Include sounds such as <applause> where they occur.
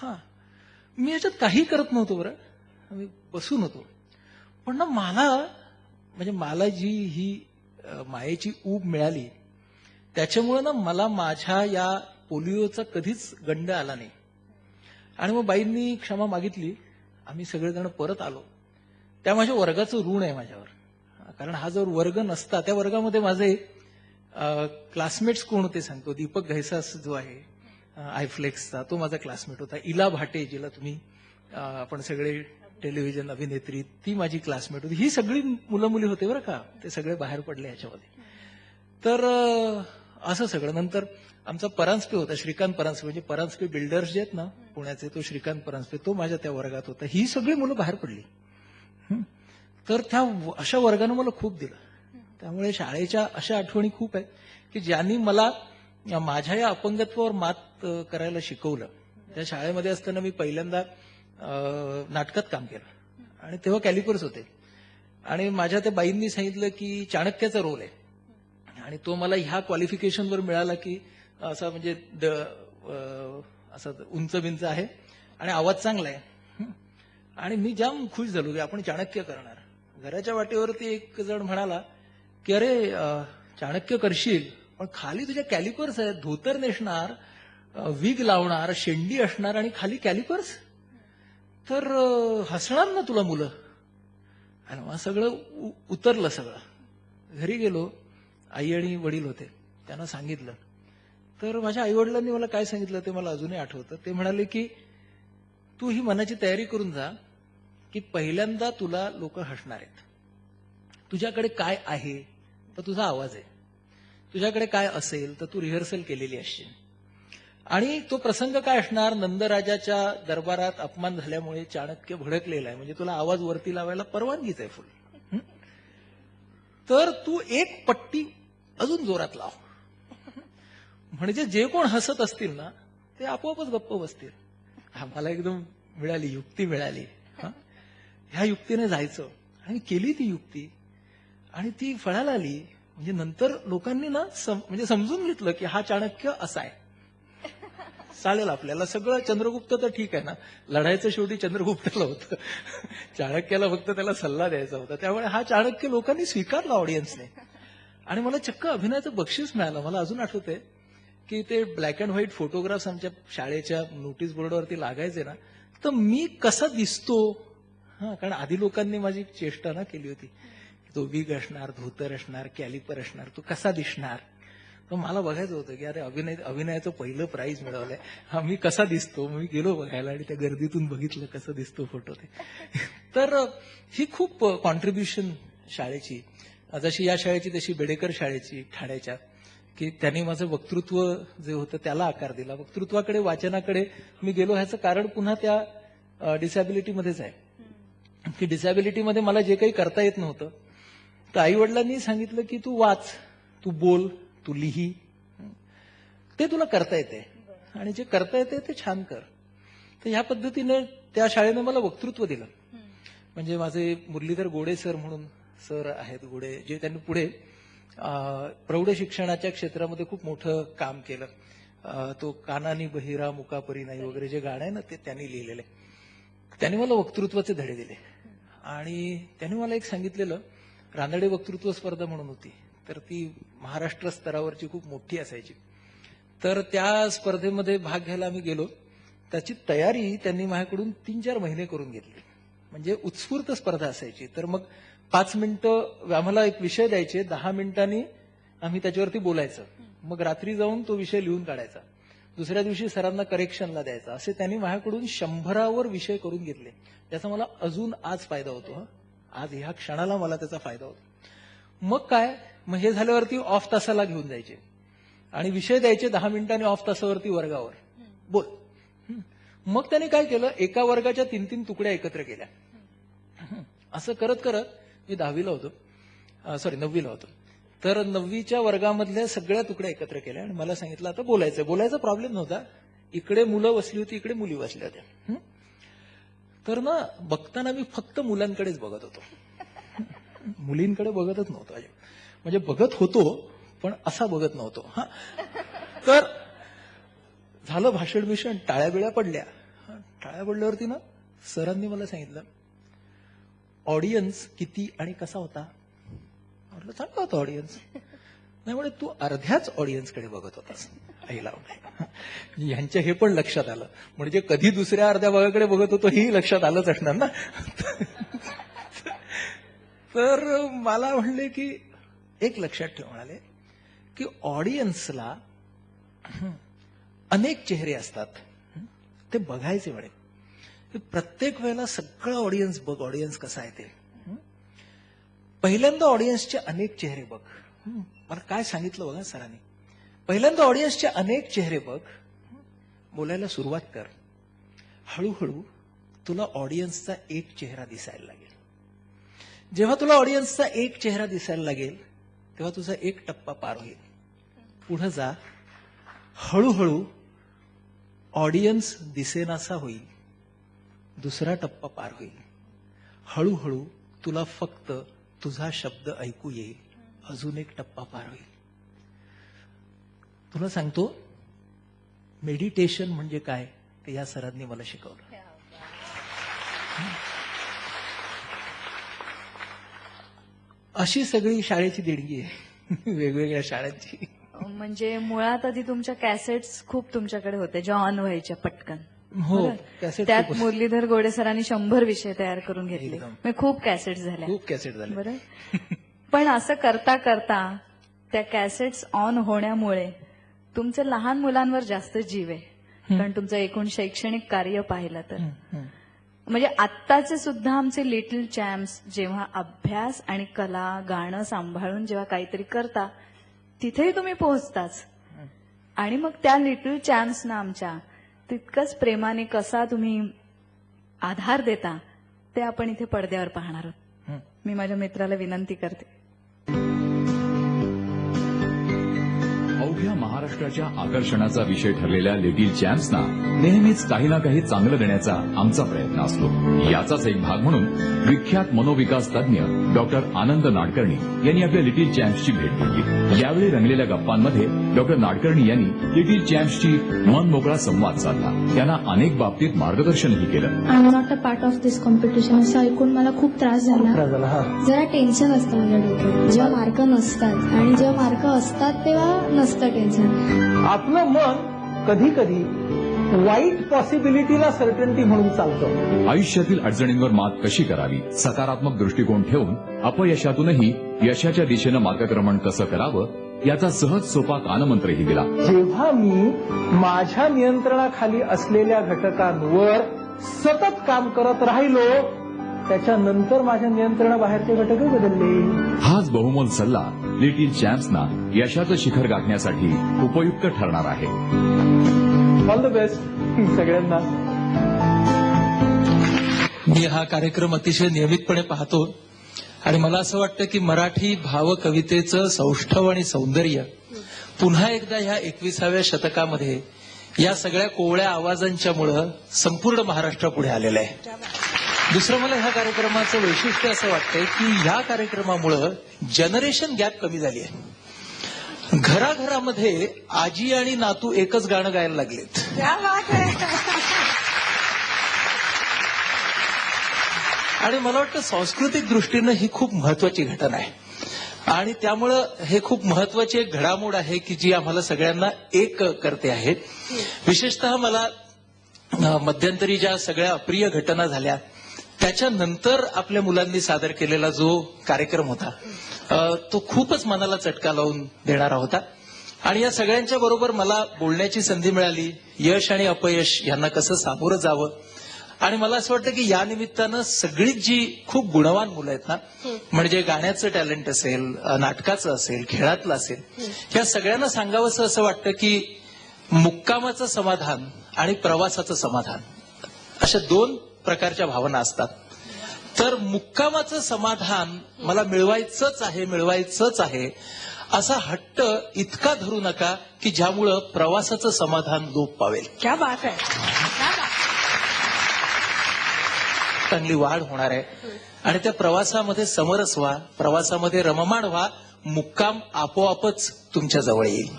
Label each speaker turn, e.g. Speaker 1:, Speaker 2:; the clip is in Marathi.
Speaker 1: हा मी याच्यात काही करत नव्हतो बरं. मी बसून होतो. पण ना मला म्हणजे मला जी ही मायेची ऊब मिळाली त्याच्यामुळे ना मला माझ्या या पोलिओचा कधीच गंड आला नाही. आणि मग बाईंनी क्षमा मागितली आम्ही सगळेजण परत आलो. त्या माझ्या वर्गाचं ऋण आहे माझ्यावर. कारण हा जर वर्ग नसता त्या वर्गामध्ये माझे क्लासमेट्स कोण होते सांगतो? दीपक घैसास जो आहे आयफ्लेक्सचा तो माझा क्लासमेट होता. इला भाटे जिला तुम्ही आपण सगळे टेलिव्हिजन अभिनेत्री ती माझी क्लासमेट होती. ही सगळी मुलं मुली होते बरं का. ते सगळे बाहेर पडले याच्यामध्ये. तर असं सगळं. नंतर आमचा परांजपे होता श्रीकांत परांजपे. म्हणजे परांजपे बिल्डर्स जे आहेत ना पुण्याचे तो श्रीकांत परांजपे तो माझ्या त्या वर्गात होता. ही सगळी मुलं बाहेर पडली. तर त्या अशा वर्गानं मला खूप दिलं. त्यामुळे शाळेच्या अशा आठवणी खूप आहेत की ज्यांनी मला माझ्या या अपंगत्वावर मात करायला शिकवलं. त्या शाळेमध्ये असताना मी पहिल्यांदा नाटकात काम केलं. आणि तेव्हा कॅलिपर्स होते. आणि माझ्या त्या बाईंनी सांगितलं की चाणक्याचा रोल आहे. आणि तो मला ह्या क्वालिफिकेशनवर मिळाला की असा म्हणजे द असा उंच बिंच आहे. आणि आवाज चांगला आहे. आणि मी जाम खुश झालो की आपण चाणक्य करणार. घराच्या वाटेवरती एक जण म्हणाला की अरे चाणक्य करशील पण खाली तुझ्या कॅलिपर्स आहेत. धोतर नेसणार विग लावणार शेंडी असणार आणि खाली कॅलिपर्स तर हसणार ना तुला मुलं? आणि मग सगळं उ- उतरलं सगळं. घरी गेलो आई आणि वडील होते. त्यांना सांगितलं. तर माझ्या आई वडिलांनी मला काय सांगितलं ते मला अजूनही आठवतं. ते म्हणाले की तू ही मनाची तयारी करून जा की पहिल्यांदा तुला लोक हसणार आहेत. तुझ्याकडे काय आहे तर तुझा आवाज आहे. तुझ्याकडे काय असेल तर तू रिहर्सल केलेली असशील. आणि तो प्रसंग काय असणार? नंदराजाच्या दरबारात अपमान झाल्यामुळे चाणक्य भडकलेला आहे. म्हणजे तुला आवाज वरती लावायला परवानगीच आहे फुल. तर तू एक पट्टी अजून जोरात लाव. म्हणजे जे कोण हसत असतील ना ते आपोआपच गप्प बसतील. आम्हाला एकदम मिळाली युक्ती मिळाली. ह्या युक्तीने जायचं. आणि केली ती युक्ती. आणि ती फळाला आली. म्हणजे नंतर लोकांनी ना सम- म्हणजे समजून घेतलं की हा चाणक्य असा आहे. चालेल आपल्याला. सगळं चंद्रगुप्त तर ठीक आहे ना. लढायचं शेवटी चंद्रगुप्तला होतं. चाणक्याला फक्त त्याला सल्ला द्यायचा होता. त्यामुळे हा चाणक्य लोकांनी स्वीकारला ऑडियन्सने आणि मला चक्क अभिनयाचं बक्षीस मिळालं. मला अजून आठवतंय की ते ब्लॅक अँड व्हाईट फोटोग्राफ्स आमच्या शाळेच्या नोटीस बोर्डवरती लागायचे ना. तर मी कसा दिसतो? हा कारण आधी लोकांनी माझी चेष्टा ना केली होती. तो विग असणार धोतर असणार कॅलिपर असणार तो कसा दिसणार? तर मला बघायचं होतं की अरे अभिनय अभिनयाचं पहिलं प्राईज मिळवलंय. हा मी कसा दिसतो? मी गेलो बघायला आणि त्या गर्दीतून बघितलं कसं दिसतो फोटो ते. <laughs> तर ही खूप कॉन्ट्रीब्युशन शाळेची जशी या शाळेची तशी बेडेकर शाळेची ठाण्याच्या की त्यांनी माझं वक्तृत्व जे होतं त्याला आकार दिला. वक्तृत्वाकडे वाचनाकडे मी गेलो. ह्याचं कारण पुन्हा त्या डिसॅबिलिटीमध्येच आहे. की डिसॅबिलिटीमध्ये मला जे काही करता येत नव्हतं तर आई वडिलांनी सांगितलं की तू वाच तू बोल तू लिही. ते तुला करता येते. आणि जे करता येते ते छान कर. तर ह्या पद्धतीने त्या शाळेने मला वक्तृत्व दिलं. म्हणजे माझे मुरलीधर गोडे सर म्हणून सर आहेत गोडे जे त्यांनी पुढे प्रौढ शिक्षणाच्या क्षेत्रामध्ये खूप मोठं काम केलं. तो कानानी बहिरा मुकापरी नाही वगैरे जे गाणं आहे ना ते त्यांनी लिहिलेलं आहे. त्यांनी मला वक्तृत्वाचे धडे दिले. आणि त्यांनी मला एक सांगितलेलं रानडे वक्तृत्व स्पर्धा म्हणून होती. तर ती महाराष्ट्र स्तरावरची खूप मोठी असायची. तर त्या स्पर्धेमध्ये भाग घ्यायला आम्ही गेलो. त्याची तयारी त्यांनी माझ्याकडून तीन चार महिने करून घेतली. म्हणजे उत्स्फूर्त स्पर्धा असायची. तर मग पाच मिनिटं आम्हाला एक विषय द्यायचे. दहा मिनिटांनी आम्ही त्याच्यावरती बोलायचं. मग रात्री जाऊन तो विषय लिहून काढायचा. दुसऱ्या दिवशी सरांना करेक्शनला द्यायचा. असे त्यांनी माझ्याकडून शंभरावर विषय करून घेतले. त्याचा मला अजून आज फायदा होतो हं. आज ह्या क्षणाला मला त्याचा फायदा होतो. मग काय? मग हे झाल्यावरती ऑफ तासाला घेऊन जायचे. आणि विषय द्यायचे दहा मिनिटांनी ऑफ तासावरती वर्गावर. बोल. मग त्याने काय केलं? एका वर्गाच्या तीन तीन तुकड्या एकत्र केल्या. असं करत करत मी दहावीला होतो. सॉरी नववीला होतो. तर नववीच्या वर्गामधल्या सगळ्या तुकड्या एकत्र केल्या आणि मला सांगितलं आता बोलायचं. बोलायचा प्रॉब्लेम नव्हता. इकडे मुलं बसली होती इकडे मुली बसल्या होत्या. तर ना बघताना मी फक्त मुलांकडेच बघत होतो. <laughs> मुलींकडे बघतच नव्हतो. म्हणजे बघत होतो पण असा बघत नव्हतो. हा. तर झालं भाषण भीषण टाळ्या बिळ्या पडल्या. टाळ्या पडल्यावरती ना सरांनी मला सांगितलं ऑडियन्स किती आणि कसा होता? म्हटलं चांगला होता ऑडियन्स नाही म्हणे तू अर्ध्याच ऑडियन्सकडे बघत होतास. आईला यांच्या हे पण लक्षात आलं. म्हणजे कधी दुसऱ्या अर्ध्या भागाकडे बघत होतो ही लक्षात आलंच असणार ना? तर मला म्हणले की एक लक्षात ठेव म्हणाले की ऑडियन्सला अनेक चेहरे असतात. ते बघायचे म्हणे. प्रत्येक वेळेला सगळं ऑडियन्स बघ ऑडियन्स कसा आहे ते. पहिल्यांदा ऑडियन्सचे अनेक चेहरे बघ. मला काय सांगितलं बघा सरांनी. पहिल्यांदा ऑडियन्सचे अनेक चेहरे बघ. बोलायला सुरुवात कर. हळूहळू तुला ऑडियन्सचा एक चेहरा दिसायला लागेल. जेव्हा तुला ऑडियन्सचा एक चेहरा दिसायला लागेल तेव्हा तुझा एक टप्पा पार होईल. पुढे जा. हळूहळू ऑडियन्स दिसेनासा होईल. दुसरा टप्पा पार होईल. हळूहळू तुला फक्त तुझा शब्द ऐकू येईल. अजून एक टप्पा पार होईल. तुला सांगतो मेडिटेशन म्हणजे काय? ते या सरांनी मला शिकवलं. अशी सगळी शाळेची देणगी आहे. <laughs> वेगवेगळ्या शाळांची.
Speaker 2: म्हणजे मुळात आधी तुमच्या कॅसेट्स खूप तुमच्याकडे होते ज्या ऑन व्हायच्या पटकन.
Speaker 1: हो
Speaker 2: त्यात मुरलीधर गोडे सरांनी शंभर विषय तयार करून घेतले. म्हणजे खूप कॅसेट झाल्या.
Speaker 1: खूप कॅसेट झाले.
Speaker 2: बरं. पण असं करता करता त्या कॅसेट्स ऑन होण्यामुळे तुमचे लहान मुलांवर जास्त जीव आहे. कारण तुमचं एकूण शैक्षणिक कार्य पाहिलं तर. म्हणजे आत्ताचे सुद्धा आमचे लिटल चॅम्प्स जेव्हा अभ्यास आणि कला गाणं सांभाळून जेव्हा काहीतरी करता तिथेही तुम्ही पोहोचताच. आणि मग त्या लिटल चॅम्प्सना आमच्या तितकंच प्रेमाने कसा तुम्ही आधार देता ते आपण इथे पडद्यावर पाहणार आहोत. मी माझ्या मित्राला विनंती करते.
Speaker 3: अवघ्या महाराष्ट्राच्या आकर्षणाचा विषय ठरलेल्या लिटिल चॅम्प्सना नेहमीच काही ना काही चांगलं देण्याचा आमचा प्रयत्न असतो. याचाच एक भाग म्हणून विख्यात मनोविकास तज्ज्ञ डॉक्टर आनंद नाडकर्णी यांनी आपल्या लिटिल चॅम्प्सची भेट घेतली. यावेळी रंगलेल्या गप्पांमध्ये डॉक्टर नाडकर्णी यांनी लिटिल चॅम्प्सची मन मोकळा संवाद साधला. त्यांना अनेक बाबतीत मार्गदर्शनही केलं.
Speaker 4: I am not a part of this competition असं ऐकून मला खूप त्रास झाला. जरा टेन्शन असतं माझ्या डोक्यात. जेव्हा मार्क नसतात आणि जेव्हा मार्क असतात तेव्हा नसतं टेन्शन
Speaker 1: आपलं मन कधी कधी वाईट पॉसिबिलिटीला सर्टन्टी म्हणून चालतं.
Speaker 3: आयुष्यातील अडचणींवर मात कशी करावी? सकारात्मक दृष्टिकोन ठेवून अपयशातूनही यशाच्या दिशेनं मार्गक्रमण कसं करावं? याचा सहज सोपा कानमंत्रही दिला.
Speaker 1: जेव्हा मी माझ्या नियंत्रणाखाली असलेल्या घटकांवर सतत काम करत राहिलो त्याच्यानंतर माझ्या नियंत्रणाबाहेरचे घटकही बदलले.
Speaker 3: हाच बहुमोल सल्ला लिटिल चॅम्प्सना यशाचं शिखर गाठण्यासाठी उपयुक्त ठरणार आहे.
Speaker 1: ऑल द बेस्ट सगळ्यांना. मी हा कार्यक्रम अतिशय नियमितपणे पाहतो आणि मला असं वाटतं की मराठी भावकवितेचं सौष्ठव आणि सौंदर्य पुन्हा एकदा ह्या एकविसाव्या शतकामध्ये या सगळ्या कोवळ्या आवाजांच्यामुळं संपूर्ण महाराष्ट्रापुढे आलेलं आहे. दुसरं मला ह्या कार्यक्रमाचं वैशिष्ट्य असं वाटतंय की ह्या कार्यक्रमामुळं जनरेशन गॅप कमी झाली आहे. घराघरामध्ये आजी आणि नातू एकच गाणं गायला लागलेत. आणि मला वाटतं सांस्कृतिक दृष्टीनं ही खूप महत्वाची घटना आहे. आणि त्यामुळं हे खूप महत्वाची एक घडामोड आहे की जी आम्हाला सगळ्यांना एक करते आहे. विशेषतः मला मध्यंतरी ज्या सगळ्या अप्रिय घटना झाल्या त्याच्यानंतर आपल्या मुलांनी सादर केलेला जो कार्यक्रम होता तो खूपच मनाला चटका लावून देणारा होता. आणि या सगळ्यांच्या बरोबर मला बोलण्याची संधी मिळाली यश आणि अपयश यांना कसं सामोरं जावं. आणि मला असं वाटतं की या निमित्तानं सगळीच जी खूप गुणवान मुलं आहेत ना म्हणजे गाण्याचं टॅलेंट असेल नाटकाचं असेल खेळातलं असेल या सगळ्यांना सांगावंसं असं वाटतं की मुक्कामाचं समाधान आणि प्रवासाचं समाधान अशा दोन प्रकारच्या भावना असतात. तर मुक्कामाचं समाधान मला मिळवायचंच आहे मिळवायचंच आहे असा हट्ट इतका धरू नका की ज्यामुळं प्रवासाचं समाधान लोप पावेल.
Speaker 2: क्या बात आहे.
Speaker 1: चांगली वाढ होणार आहे. आणि त्या प्रवासामध्ये समरस व्हा प्रवासामध्ये रममाण व्हा मुक्काम आपोआपच तुमच्या जवळ येईल.